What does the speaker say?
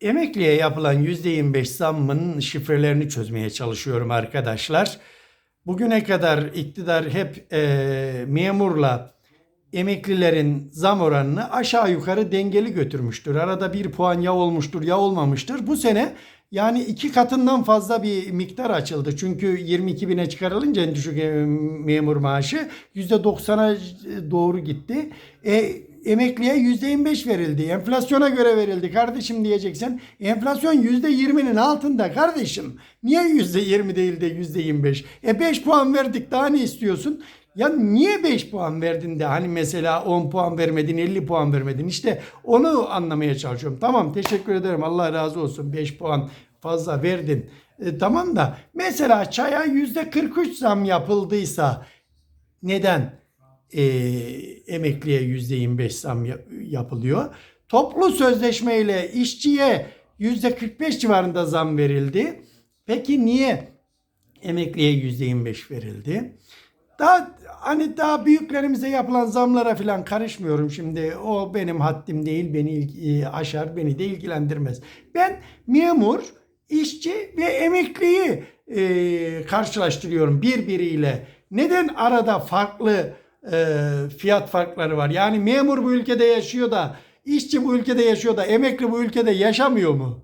Emekliye yapılan %25 zammın şifrelerini çözmeye çalışıyorum arkadaşlar. Bugüne kadar iktidar hep e, memurla emeklilerin zam oranını aşağı yukarı dengeli götürmüştür. Arada bir puan ya olmuştur ya olmamıştır. Bu sene yani iki katından fazla bir miktar açıldı. Çünkü 22 bine çıkarılınca en düşük memur maaşı %90'a doğru gitti. E, emekliye %25 verildi. Enflasyona göre verildi kardeşim diyeceksen. Enflasyon %20'nin altında kardeşim. Niye %20 değil de %25? E 5 puan verdik daha ne istiyorsun? Ya niye 5 puan verdin de hani mesela 10 puan vermedin 50 puan vermedin işte onu anlamaya çalışıyorum. Tamam teşekkür ederim Allah razı olsun 5 puan fazla verdin. E, tamam da mesela çaya %43 zam yapıldıysa neden e, emekliye %25 zam ya- yapılıyor? Toplu sözleşmeyle işçiye %45 civarında zam verildi. Peki niye emekliye %25 verildi? Daha hani daha büyüklerimize yapılan zamlara falan karışmıyorum şimdi. O benim haddim değil, beni e, aşar, beni de ilgilendirmez. Ben memur, işçi ve emekliyi e, karşılaştırıyorum birbiriyle. Neden arada farklı e, fiyat farkları var? Yani memur bu ülkede yaşıyor da, işçi bu ülkede yaşıyor da, emekli bu ülkede yaşamıyor mu?